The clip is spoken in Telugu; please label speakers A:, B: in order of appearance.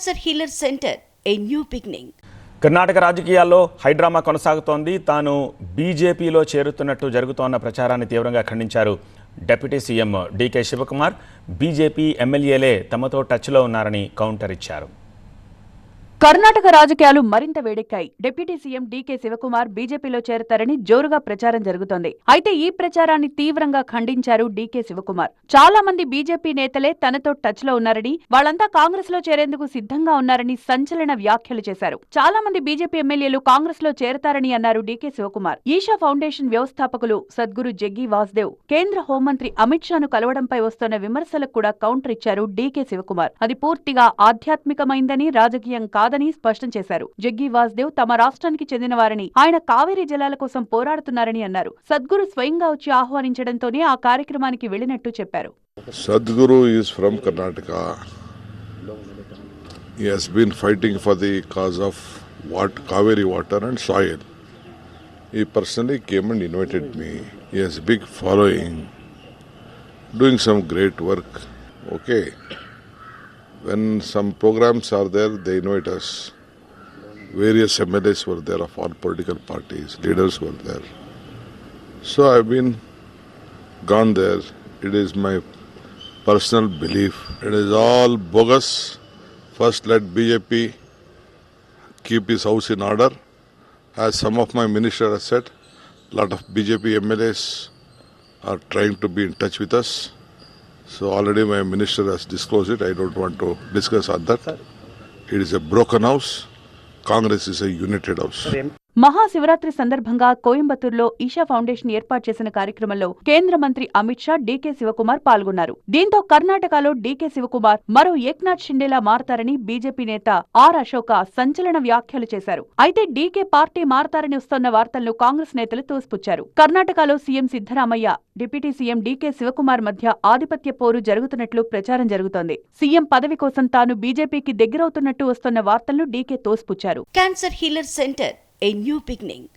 A: Cancer healer centre a new beginning
B: Karnataka రాజకీయాల్లో హైడ్రామా కొనసాగుతోంది. తాను బీజేపీలో చేరుతున్నట్టు జరుగుతోన్న ప్రచారాన్ని తీవ్రంగా ఖండించారు deputy CM DK Shivakumar. BJP ఎమ్మెల్యేలే తమతో టచ్లో ఉన్నారని కౌంటర్ ఇచ్చారు.
C: కర్ణాటక రాజకీయాలు మరింత వేడెక్కాయి. డిప్యూటీ సీఎం డీకే శివకుమార్ బీజేపీలో చేరతారని జోరుగా ప్రచారం జరుగుతోంది. అయితే ఈ ప్రచారాన్ని తీవ్రంగా ఖండించారు డీకే శివకుమార్. చాలా మంది బీజేపీ నేతలే తనతో టచ్లో ఉన్నారని వాళ్ళంతా కాంగ్రెస్లో చేరేందుకు సిద్ధంగా ఉన్నారని సంచలన వ్యాఖ్యలు చేశారు. చాలా మంది బీజేపీ ఎమ్మెల్యేలు కాంగ్రెస్లో చేరతారని అన్నారు డీకే శివకుమార్. ఈషా ఫౌండేషన్ వ్యవస్థాపకులు సద్గురు జగ్గి వాసుదేవ్ కేంద్ర హోంమంత్రి అమిత్ షాను కలవడంపై వస్తున్న విమర్శలకు కూడా కౌంటర్ ఇచ్చారు డీకే శివకుమార్. అది పూర్తిగా ఆధ్యాత్మికమైందని రాజకీయం కాదని స్పష్టం చేశారు. జగ్గి వాసుదేవ్ తమ రాష్ట్రానికి చెందిన చెందినవారని ఆయన కావేరీ జలాల కోసం పోరాడుతున్నారని అన్నారు. సద్గురు స్వయంగా వచ్చి ఆహ్వానించడంతోనే ఆ కార్యక్రమానికి వెళ్ళినట్టు చెప్పారు.
D: Sadhguru is from Karnataka. Has been fighting for the cause of what Kaveri water and soil he personally came and invited me big following doing some great work okay When some programs are there, they invite us. Various MLAs were there of all political parties, leaders were there. So I've been gone there. It is my personal belief. It is all bogus. First, let BJP keep his house in order. As some of my ministers have said, a lot of BJP MLAs are trying to be in touch with us. So already my minister has disclosed it. I don't want to discuss on that. It is a broken house. Congress is a united house.
C: మహాశివరాత్రి సందర్భంగా కోయంబత్తూరులో ఈషా ఫౌండేషన్ ఏర్పాటు చేసిన కార్యక్రమంలో కేంద్ర మంత్రి అమిత్ షా డీకే శివకుమార్ పాల్గొన్నారు. దీంతో కర్ణాటకలో డీకే శివకుమార్ మరో ఏక్నాథ్ షిండేలా మారతారని బీజేపీ నేత ఆర్ అశోక సంచలన వ్యాఖ్యలు చేశారు. అయితే డీకే పార్టీ మారతారని వస్తోన్న వార్తలను కాంగ్రెస్ నేతలు తోసిపుచ్చారు. కర్ణాటకలో CM Siddaramaiah deputy CM DK Shivakumar మధ్య ఆధిపత్య పోరు జరుగుతున్నట్లు ప్రచారం జరుగుతోంది. సీఎం పదవి కోసం తాను బీజేపీకి దగ్గరవుతున్నట్టు వస్తున్న వార్తలను DK తోసిపుచ్చారు.
A: Cancer healer centre a new beginning